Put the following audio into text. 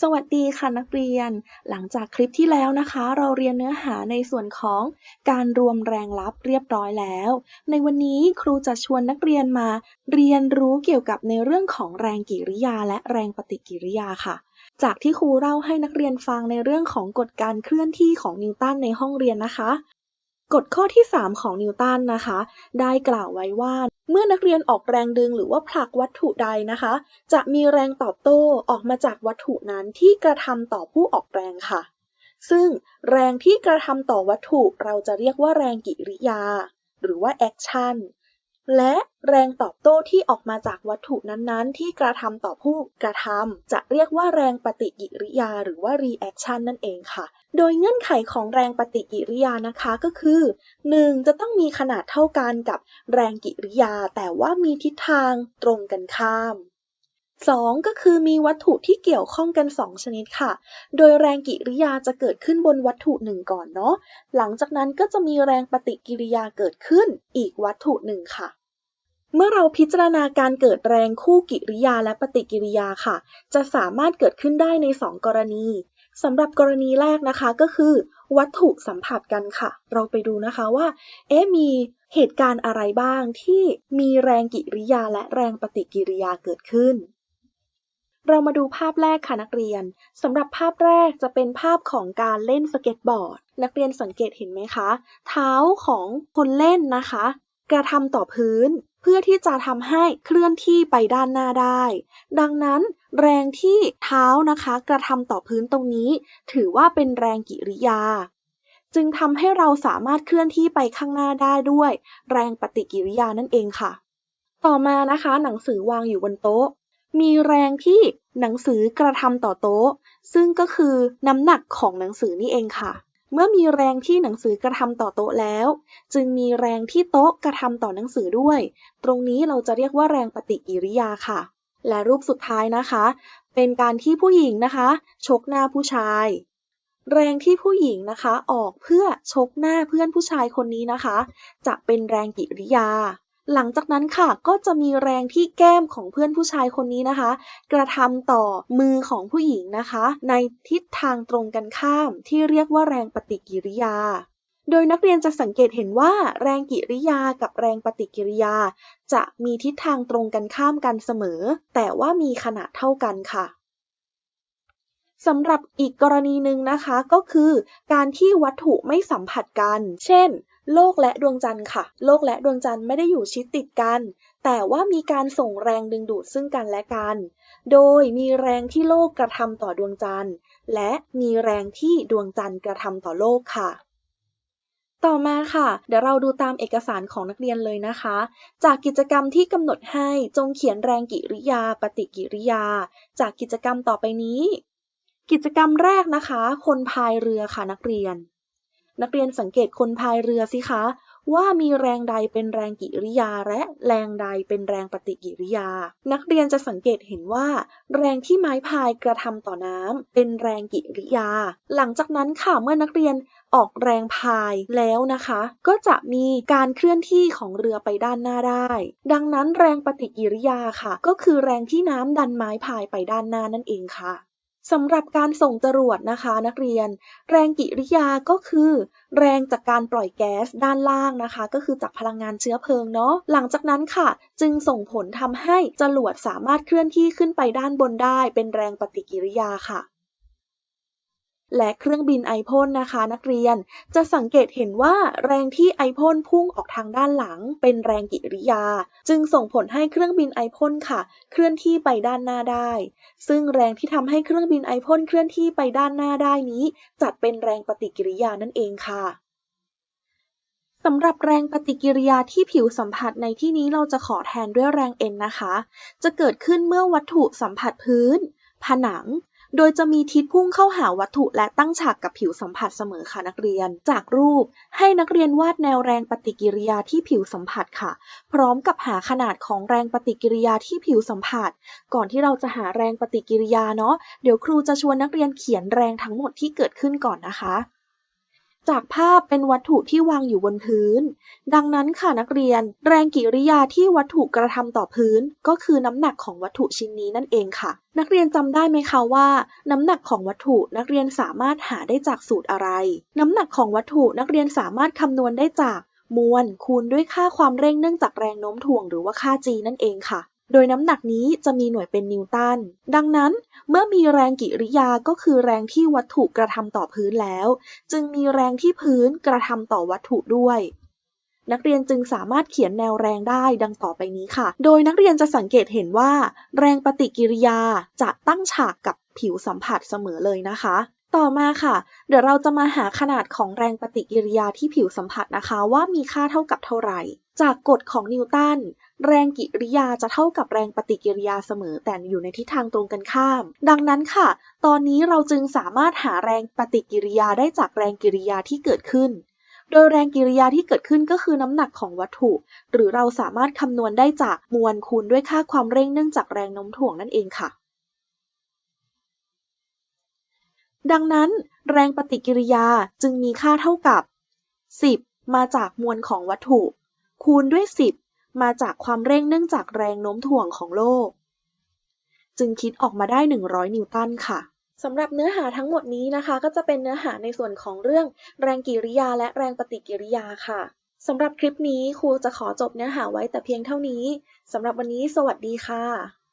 สวัสดีค่ะนักเรียน หลังจากคลิปที่แล้วนะคะ เราเรียนเนื้อหาในส่วนของการรวมแรงลับเรียบร้อยแล้ว ในวันนี้ครูจะชวนนักเรียนมา เรียนรู้เกี่ยวกับในเรื่องของแรงกิริยาและแรงปฏิกิริยาค่ะ จากที่ครูเล่าให้นักเรียนฟังในเรื่องของกฎการเคลื่อนที่ของนิวตันในห้องเรียนนะคะ กฎข้อที่ 3 ของนิวตันนะคะ ได้กล่าวไว้ว่า เมื่อนักเรียนออกแรงดึงหรือว่าผลักวัตถุใดนะคะ จะมีแรงตอบโต้ออกมาจากวัตถุนั้นที่กระทำต่อผู้ออกแรงค่ะ ซึ่งแรงที่กระทำต่อวัตถุเราจะเรียกว่าแรงกิริยา หรือว่าแอคชั่น และแรงตอบโต้ที่ออกมาจากวัตถุนั้นๆ ที่กระทำต่อผู้กระทำจะเรียกว่าแรงปฏิกิริยาหรือว่า reaction นั่นเองค่ะ โดยเงื่อนไขของแรงปฏิกิริยานะคะก็คือ 1. จะต้องมีขนาดเท่ากันกับแรงกิริยา แต่ว่ามีทิศทางตรงกันข้าม 2. ก็คือมีวัตถุที่เกี่ยวข้องกัน 2 ชนิดค่ะ โดยแรงกิริยาจะเกิดขึ้นบนวัตถุหนึ่งก่อนเนาะ หลังจากนั้นก็จะมีแรงปฏิกิริยาเกิดขึ้นอีกวัตถุหนึ่งค่ะ เมื่อเราพิจารณาการเกิดแรงคู่กิริยาและปฏิกิริยาค่ะ จะสามารถเกิดขึ้นได้ใน 2 กรณีสำหรับกรณีแรกนะคะก็คือ วัตถุสัมผัสกันค่ะ เราไปดูนะคะว่า เอ๊ะมีเหตุการณ์อะไรบ้างที่มีแรงกิริยาและแรงปฏิกิริยาเกิดขึ้น เรามาดูภาพแรกค่ะนักเรียนสำหรับภาพแรกจะเป็นภาพของการเล่นสเก็ตบอร์ด นักเรียนสังเกตเห็นไหมคะ เท้าของคนเล่นนะคะ กระทำต่อพื้นเพื่อที่จะทำให้เคลื่อนที่ไปด้านหน้าได้ ดังนั้น แรงที่เท้านะคะ กระทำต่อพื้นตรงนี้ ถือว่าเป็นแรงกิริยา จึงทำให้เราสามารถเคลื่อนที่ไปข้างหน้าได้ด้วย แรงปฏิกิริยานั่นเองค่ะ ต่อมานะคะ หนังสือวางอยู่บนโต๊ะ มีแรงที่หนังสือกระทำต่อโต๊ะ ซึ่งก็คือน้ำหนักของหนังสือนี่เองค่ะ เมื่อมีแรงที่หนังสือกระทำต่อโต๊ะแล้ว จึงมีแรงที่โต๊ะกระทำต่อหนังสือด้วย ตรงนี้เราจะเรียกว่าแรงปฏิกิริยาค่ะ และรูปสุดท้ายนะคะ เป็นการที่ผู้หญิงนะคะชกหน้าผู้ชาย แรงที่ผู้หญิงนะคะออกเพื่อชกหน้าเพื่อนผู้ชายคนนี้นะคะ จะเป็นแรงกิริยา หลังจากนั้นค่ะก็จะมีแรงที่แก้มของเพื่อนผู้ชายคนนี้นะคะ กระทำต่อมือของผู้หญิงนะคะ ในทิศทางตรงกันข้ามที่เรียกว่าแรงปฏิกิริยา โดยนักเรียนจะสังเกตเห็นว่าแรงกิริยากับแรงปฏิกิริยา จะมีทิศทางตรงกันข้ามกันเสมอ แต่ว่ามีขนาดเท่ากันค่ะสำหรับอีกกรณีหนึ่งนะคะก็คือ การที่วัตถุไม่สัมผัสกัน เช่น โลกและดวงจันทร์ค่ะ โลกและดวงจันทร์ไม่ได้อยู่ชิดติดกัน แต่ว่ามีการส่งแรงดึงดูดซึ่งกันและกัน โดยมีแรงที่โลกกระทำต่อดวงจันทร์ และมีแรงที่ดวงจันทร์กระทำต่อโลกค่ะ ต่อมาค่ะ เดี๋ยวเราดูตามเอกสารของนักเรียนเลยนะคะ จากกิจกรรมที่กำหนดให้จงเขียนแรงกิริยา ปฏิกิริยา จากกิจกรรมต่อไปนี้ กิจกรรมแรกนะคะ คนพายเรือค่ะนักเรียน นักเรียนสังเกตคนพายเรือสิคะ ว่ามีแรงใดเป็นแรงกิริยาและแรงใดเป็นแรงปฏิกิริยา นักเรียนจะสังเกตเห็นว่า แรงที่ไม้พายกระทำต่อน้ำเป็นแรงกิริยา หลังจากนั้นค่ะเมื่อนักเรียนออกแรงพายแล้วนะคะ ก็จะมีการเคลื่อนที่ของเรือไปด้านหน้าได้ ดังนั้นแรงปฏิกิริยาค่ะ ก็คือแรงที่น้ำดันไม้พายไปด้านหน้านั่นเองค่ะ สำหรับการส่งจรวดนะคะ นักเรียน แรงกิริยาก็คือ แรงจากการปล่อยแก๊สด้านล่างนะคะ ก็คือจากพลังงานเชื้อเพลิงเนาะหลังจากนั้นค่ะ จึงส่งผลทำให้จรวดสามารถเคลื่อนที่ขึ้นไปด้านบนได้ เป็นแรงปฏิกิริยาค่ะ และเครื่องบินไอพ่นนะคะ นักเรียนจะสังเกตเห็นว่าแรงที่ไอพ่นพุ่งออกทางด้านหลัง เป็นแรงกิริยา จึงส่งผลให้เครื่องบินไอพ่นค่ะ เคลื่อนที่ไปด้านหน้าได้ ซึ่งแรงที่ทำให้เครื่องบินไอพ่นเคลื่อนที่ไปด้านหน้าได้นี้ จัดเป็นแรงปฏิกิริยานั่นเองค่ะสำหรับแรงปฏิกิริยาที่ผิวสัมผัสในที่นี้เราจะขอแทนด้วยแรง N นะคะ จะเกิดขึ้นเมื่อวัตถุสัมผัสพื้น ผนัง โดยจะมีทิศพุ่งเข้าหาวัตถุและตั้งฉากกับผิวสัมผัสเสมอค่ะนักเรียน จากรูปให้นักเรียนวาดแนวแรงปฏิกิริยาที่ผิวสัมผัสค่ะ พร้อมกับหาขนาดของแรงปฏิกิริยาที่ผิวสัมผัส ก่อนที่เราจะหาแรงปฏิกิริยาเนาะเดี๋ยวครูจะชวนนักเรียนเขียนแรงทั้งหมดที่เกิดขึ้นก่อนนะคะ จากภาพเป็นวัตถุที่วางอยู่บนพื้น ดังนั้นค่ะนักเรียน แรงกิริยาที่วัตถุกระทำต่อพื้น ก็คือน้ำหนักของวัตถุชิ้นนี้นั่นเองค่ะ นักเรียนจำได้ไหมคะว่า น้ำหนักของวัตถุนักเรียนสามารถหาได้จากสูตรอะไร น้ำหนักของวัตถุนักเรียนสามารถคำนวณได้จากมวลคูณด้วยค่าความเร่งเนื่องจากแรงโน้มถ่วงหรือว่าค่า g นั่นเองค่ะ โดยน้ำหนักนี้จะมีหน่วยเป็นนิวตัน ดังนั้น เมื่อมีแรงกิริยาก็คือแรงที่วัตถุกระทำต่อพื้นแล้ว จึงมีแรงที่พื้นกระทำต่อวัตถุด้วยนักเรียนจึงสามารถเขียนแนวแรงได้ดังต่อไปนี้ค่ะ โดยนักเรียนจะสังเกตเห็นว่า แรงปฏิกิริยาจะตั้งฉากกับผิวสัมผัสเสมอเลยนะคะ ต่อมาค่ะ เดี๋ยวเราจะมาหาขนาดของแรงปฏิกิริยาที่ผิวสัมผัสนะคะ ว่ามีค่าเท่ากับเท่าไหร่ จากกฎของนิวตันแรงกิริยาจะเท่ากับแรงปฏิกิริยาเสมอแต่อยู่ในทิศทางตรงกันข้าม ดังนั้นค่ะ ตอนนี้เราจึงสามารถหาแรงปฏิกิริยาได้จากแรงกิริยาที่เกิดขึ้น โดยแรงกิริยาที่เกิดขึ้นก็คือน้ำหนักของวัตถุ หรือเราสามารถคำนวณได้จากมวลคูณด้วยค่าความเร่งเนื่องจากแรงโน้มถ่วงนั่นเองค่ะ ดังนั้น แรงปฏิกิริยาจึงมีค่าเท่ากับ 10 มาจากมวลของวัตถุ คูณด้วย 10 มาจากความเร่งเนื่องจากแรงโน้มถ่วงของโลก จึงคิดออกมาได้ 100 นิวตันค่ะสำหรับเนื้อหาทั้งหมดนี้นะคะ ก็จะเป็นเนื้อหาในส่วนของเรื่องแรงกิริยาและแรงปฏิกิริยาค่ะสำหรับคลิปนี้ครูจะขอจบเนื้อหาไว้แต่เพียงเท่านี้สำหรับวันนี้สวัสดีค่ะ